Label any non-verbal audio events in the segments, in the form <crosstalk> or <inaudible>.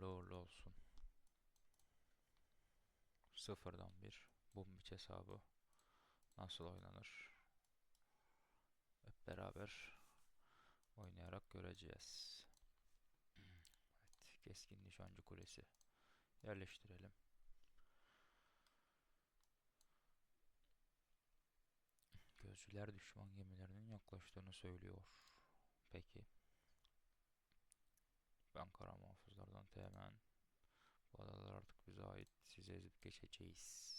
Hayırlı uğurlu olsun. Sıfırdan bir Bumbiç hesabı nasıl oynanır? Hep beraber oynayarak göreceğiz. Evet, keskin nişancı kulesi yerleştirelim. Gözcüler düşman gemilerinin yaklaştığını söylüyor. Peki. Ben kara muhafızlardan teğmen. Bu adalar artık bize ait. Size ezip geçeceğiz.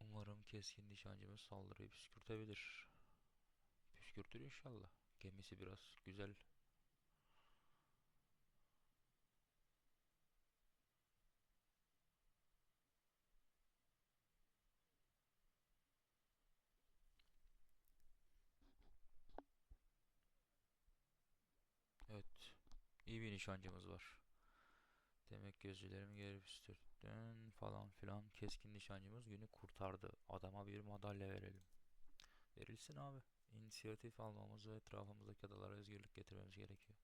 Umarım keskin nişancımız saldırıyı püskürtebilir. Püskürtür inşallah. Gemisi biraz güzel. Evet. İyi bir nişancımız var. Demek gözcülerimi geri püskürttün falan filan. Keskin nişancımız günü kurtardı. Adama bir madalya verelim. Verilsin abi. İnisiyatif almamız ve etrafımızdaki adalara özgürlük getirmemiz gerekiyor.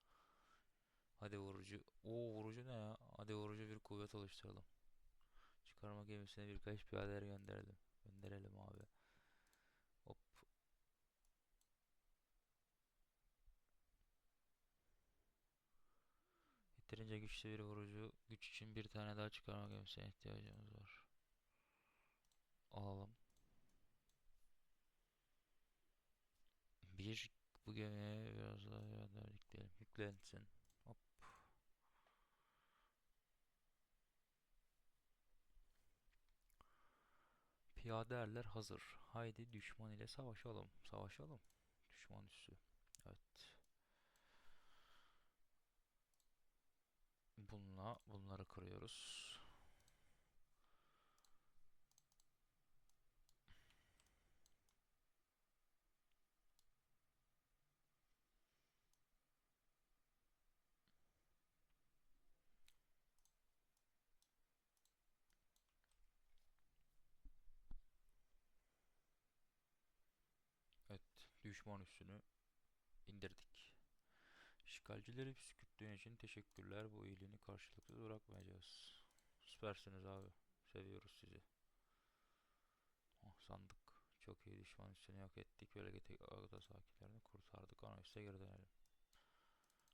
Hadi vurucu. Oo vurucu ne ya? Hadi vurucu bir kuvvet oluşturalım. Çıkarma gemisine birkaç piyadeler gönderelim. Gönderelim abi. Hop. Yeterince güçlü bir vurucu güç için bir tane daha çıkarma gemisine ihtiyacımız var. Alalım. Bir bu gemiye biraz daha yardım yükleyelim. Yüklensin. Hop. Piyade erler hazır. Haydi düşman ile savaşalım. Savaşalım. Düşman üssü. Evet. Bununla bunları kırıyoruz. Evet, düşman üssünü indirdik. İşgalcileri püskürttüğün için teşekkürler. Bu iyiliğini karşılıksız bırakmayacağız. Süpersiniz abi. Seviyoruz sizi. Oh, sandık. Çok iyi düşman üstünü yok ettik. Böyle Agda sakinlerini kurtardık. Ana üste geri dönelim.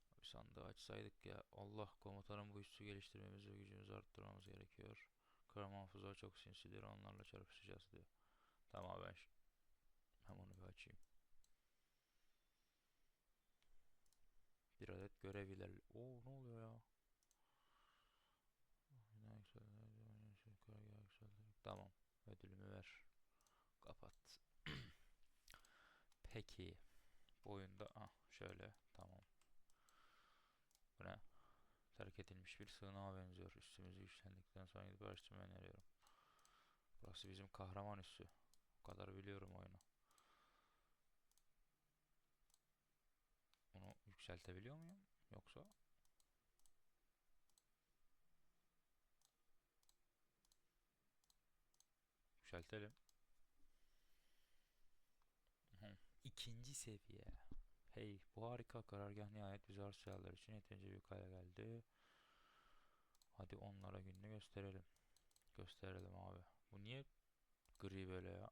Abi sandığı açsaydık ya. Allah komutanım bu üssü geliştirmemiz ve gücümüzü arttırmamız gerekiyor. Kara muhafızlar çok sinsidir. Onlarla çarpışacağız diyor. Tamam ben hem onu bir açayım. Bir adet görev ilerle. Oo ne oluyor ya? Tamam. Ödülümü ver. Kapat. <clears throat> Peki. Bu oyunda ah şöyle tamam. Bu ne? Terk edilmiş bir sığınağa benziyor. Üstümüzü güçlendikten sonra gidip araştırmayı öneriyorum. Burası bizim kahraman üssü. O kadar biliyorum oyunu. Bunu yükseltebiliyor muyum? Yoksa yükseltelim. İkinci seviye. Hey, bu harika karargah nihayet bize arsayalar için yeterince büyük hale geldi. Hadi onlara gününü gösterelim. Gösterelim abi. Bu niye gri böyle ya?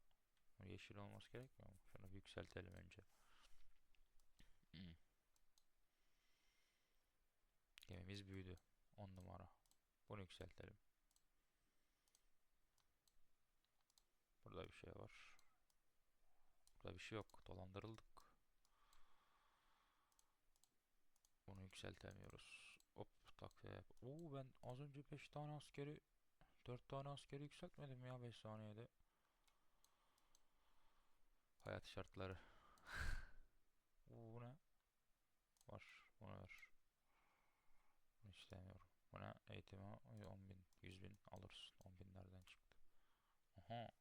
Yeşil olması gerekmiyor mu? Şunu yükseltelim önce. Hmm. Gemimiz büyüdü. 10 numara. Bunu yükseltelim. Burada bir şey var. Burada bir şey yok. Dolandırıldık. Bunu yükseltemiyoruz. Hop takviye. Oo ben az önce 5 tane askeri 4 tane askeri yükseltmedim ya 5 saniyede. Hayat şartları. <laughs> Oo, bu ne? Var. Bunu ver. Eğitime 10 bin, 100 bin alırsın. 10 binlerden çıktı. Aha.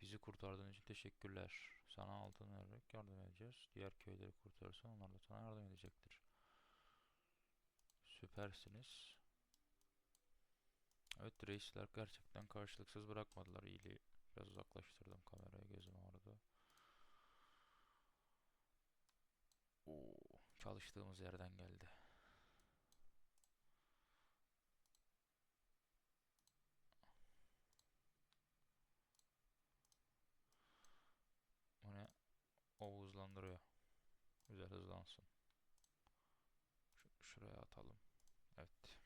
Bizi kurtardığın için teşekkürler. Sana altın vererek yardım edeceğiz. Diğer köyleri kurtarırsan onlar da sana yardım edecektir. Süpersiniz. Evet reisler gerçekten karşılıksız bırakmadılar iyiliği. Biraz uzaklaştırdım kamerayı gözüm ağrıdı. Oo, çalıştığımız yerden geldi. Hızlandırıyor. Güzel hızlansın. Şu- şuraya atalım. Evet.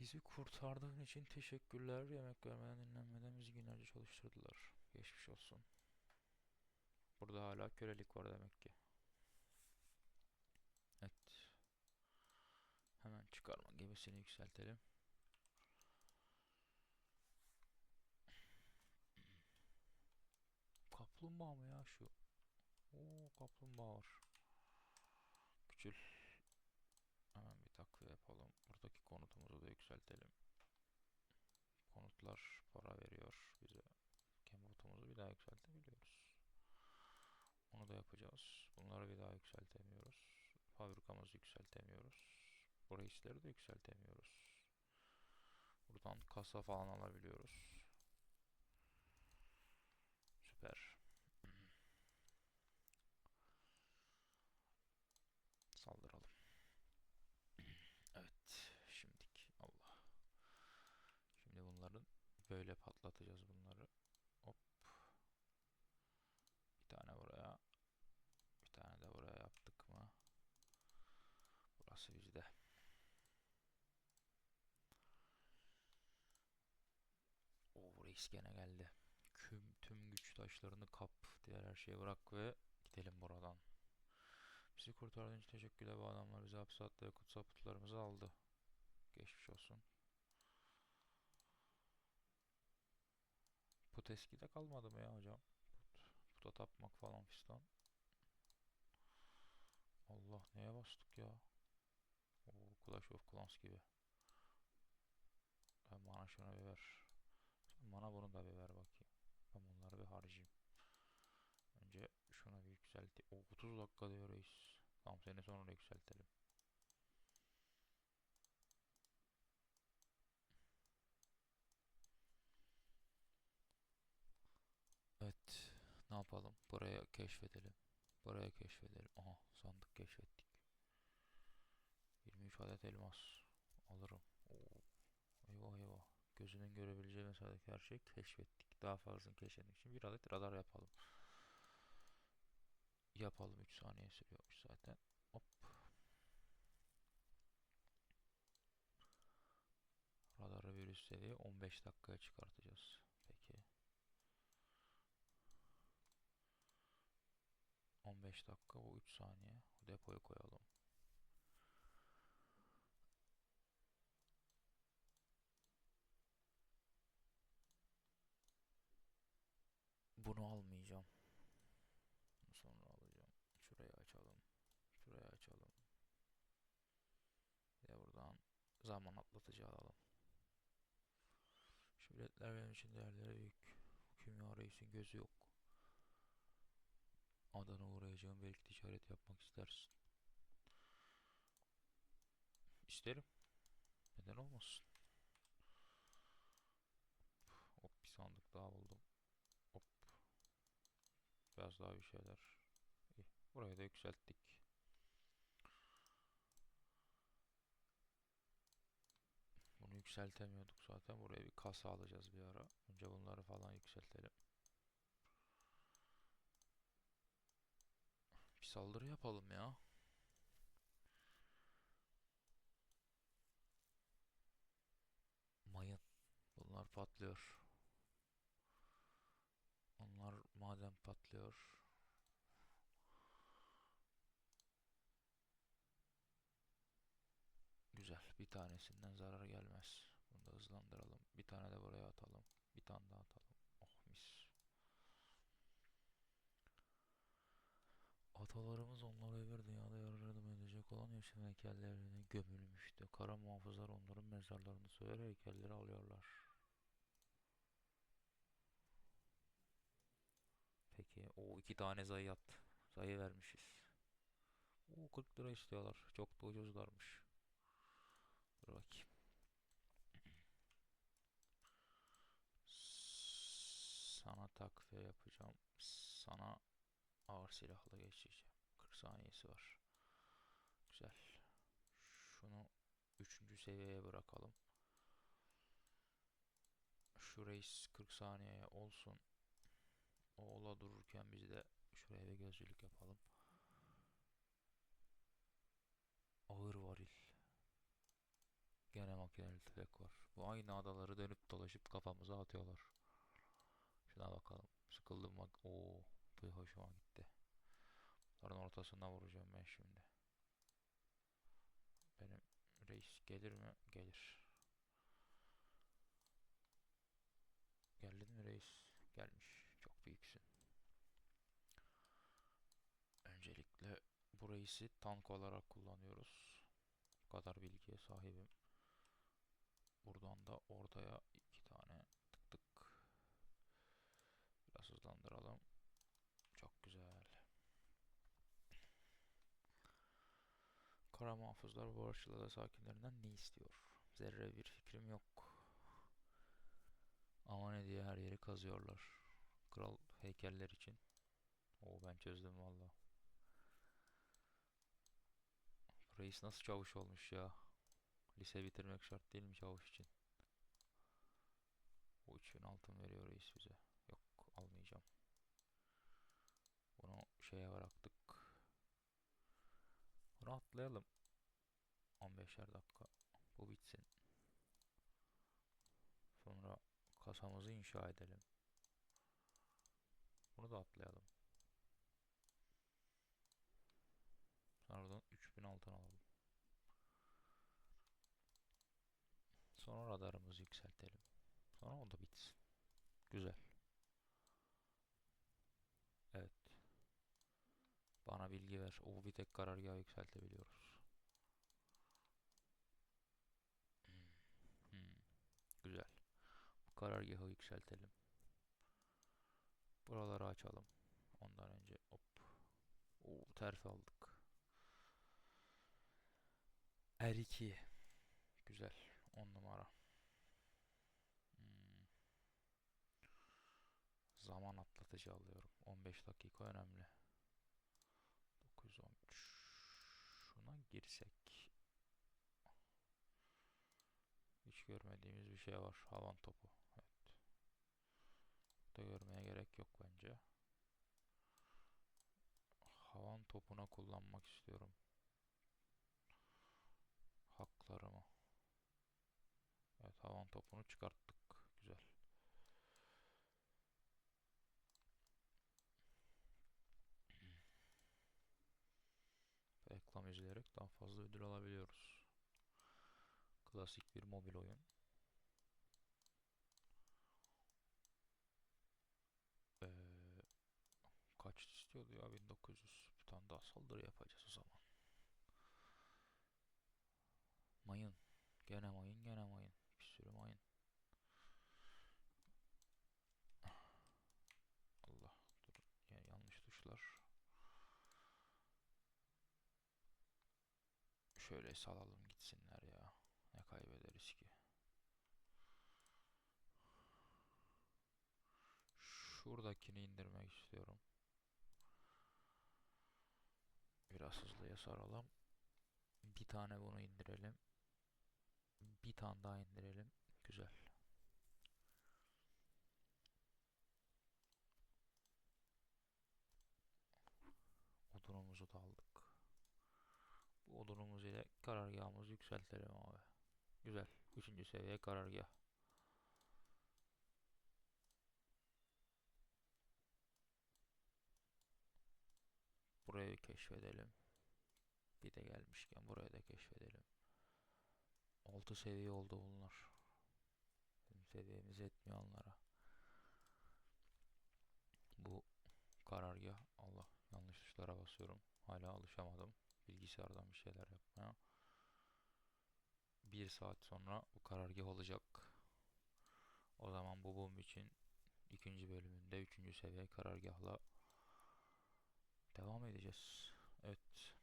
Bizi kurtardığın için teşekkürler. Yemek vermeden dinlenmeden bizi günlerce çalıştırdılar. Geçmiş olsun. Burada hala kölelik var demek ki. Evet. Hemen çıkarma gemisini yükseltelim. Kaplumbağa mı ya şu? Oo kaplumbağa var. Küçül. Hemen bir takviye yapalım. Buradaki konutumuzu da yükseltelim. Konutlar para veriyor bize. Konutumuzu bir daha yükseltebiliyoruz. Onu da yapacağız. Bunları bir daha yükseltemiyoruz. Fabrikamızı yükseltemiyoruz. Bu reisleri de yükseltemiyoruz. Buradan kasa falan alabiliyoruz. Süper. Saldıralım. Evet. Şimdik. Allah. Şimdi bunların böyle patlatacağız bunları. Hop. Bir tane buraya. Bir tane de buraya yaptık mı? Burası bizde. O reis gene geldi. Küm, tüm güç taşlarını kap. Diğer her şeyi bırak ve gidelim buradan. Bizi kurtardığın için teşekkürler. Bu adamlar bizi hapse attı ve kutsal putlarımızı aldı. Geçmiş olsun. Put eskide kalmadı mı ya hocam? Put, puta tapmak falan fistan. Allah neye bastık ya? O Clash of Clans gibi. Ben bana şunu bir ver. Bana bunu da bir ver bakayım. Ben bunları bir harcayayım. Önce şunu bir yükselti. O 30 dakika diyor reis. Tamam seni sonra yükseltelim. Evet. Ne yapalım? Buraya keşfedelim. Buraya keşfedelim. Aha sandık keşfettik. 23 adet elmas. Alırım. Oo. Eyvah eyvah. Gözünün görebileceği mesavedeki her şeyi keşfettik. Daha fazlasını keşfetmek için bir adet radar yapalım. Yapalım 3 saniye sürüyormuş zaten. Hop. Radarı bir üst seviye 15 dakikaya çıkartacağız. Peki. 15 dakika bu 3 saniye. Depoya koyalım. Bunu almayacağım. Bunu sonra alacağım. Şurayı açalım. Şurayı açalım. Bir de buradan zaman atlatıcı alalım. Şu biletler benim için değerleri büyük. Kimya reisin gözü yok. Adana uğrayacağım belki ticaret yapmak istersin. İsterim. Neden olmasın? Hop bir sandık daha buldum. Hop. Biraz daha bir şeyler. İyi. Burayı da yükselttik. Bunu yükseltemiyorduk zaten. Buraya bir kasa alacağız bir ara. Önce bunları falan yükseltelim. Bir saldırı yapalım ya. Mayın. Bunlar patlıyor. Onlar maden patlıyor. Güzel. Bir tanesinden zarar gelmez. Bunu da hızlandıralım. Bir tane de buraya atalım. Bir tane daha atalım. Oh mis. Atalarımız onlara öbür dünyada yardım edecek olan yaşam heykellerine gömülmüştü. Kara muhafızlar onların mezarlarını soyar heykelleri alıyorlar. Peki o iki tane zayiat. Zayı vermişiz. O 40 lira istiyorlar. Çok da ucuzlarmış. Dur bakayım. Sana takviye yapacağım. Sana ağır silahla geçeceğim. 40 saniyesi var. Güzel. Şunu 3. seviyeye bırakalım. Şu reis 40 saniyeye olsun. Oğla dururken biz de şuraya bir gözcülük yapalım. Ağır varil. Gene makineli tüfek var. Bu aynı adaları dönüp dolaşıp kafamıza atıyorlar. Şuna bakalım. Sıkıldım bak. Oo, bu hoşuma gitti. Bunların ortasına vuracağım ben şimdi. Benim reis gelir mi? Gelir. Geldin mi reis? Gelmiş. Çok büyüksün. Öncelikle bu reisi tank olarak kullanıyoruz. Bu kadar bilgiye sahibim. Buradan da ortaya iki tane tık tık. Biraz hızlandıralım. Çok güzel. Kara muhafızlar bu arşivada sakinlerinden ne istiyor? Zerre bir fikrim yok. Ama ne diye her yeri kazıyorlar. Kral heykeller için. Oo ben çözdüm valla. Reis nasıl çavuş olmuş ya? Lise bitirmek şart değil mi çavuş için? Bu 3000 altın veriyor reis bize. Yok almayacağım. Bunu şeye bıraktık. Bunu atlayalım. 15'er dakika. Bu bitsin. Sonra kasamızı inşa edelim. Bunu da atlayalım. Sonradan 3000 altın alalım. Sonra radarımızı yükseltelim. Sonra o da bitsin. Güzel. Evet. Bana bilgi ver. O bir tek karargahı yükseltebiliyoruz. Hmm. Hmm. Güzel. Bu karargahı yükseltelim. Buraları açalım. Ondan önce hop. Oo, terfi aldık. R2. Güzel. 10 numara. Hmm. Zaman atlatıcı alıyorum. 15 dakika önemli. 913. Şuna girsek. Hiç görmediğimiz bir şey var. Havan topu. Evet. Da görmeye gerek yok bence. Havan topuna kullanmak istiyorum. Haklarımı. Evet havan topunu çıkarttık. Güzel. Reklam izleyerek daha fazla ödül alabiliyoruz. Klasik bir mobil oyun. Ee, kaç istiyordu ya 1900 bir tane daha saldırı yapacağız o zaman. Mayın. Gene mayın gene mayın. Bir sürü mayın. Allah dur ya yanlış tuşlar. Şöyle salalım gitsinler ya. Ne kaybederiz ki? Şuradakini indirmek istiyorum. Biraz hızlıya saralım. Bir tane bunu indirelim. Bir tane daha indirelim. Güzel. Odunumuzu da aldık. Bu odunumuz ile karargahımızı yükseltelim abi. Güzel. Üçüncü seviye karargah. Burayı keşfedelim. Bir de gelmişken burayı da keşfedelim. 6 seviye oldu bunlar. Bizim seviyemiz etmiyor onlara. Bu karargah Allah yanlış tuşlara basıyorum. Hala alışamadım. Bilgisayardan bir şeyler yapmaya. Bir saat sonra bu karargah olacak. O zaman bu bomb için ikinci bölümünde üçüncü seviye karargahla devam edeceğiz. Evet.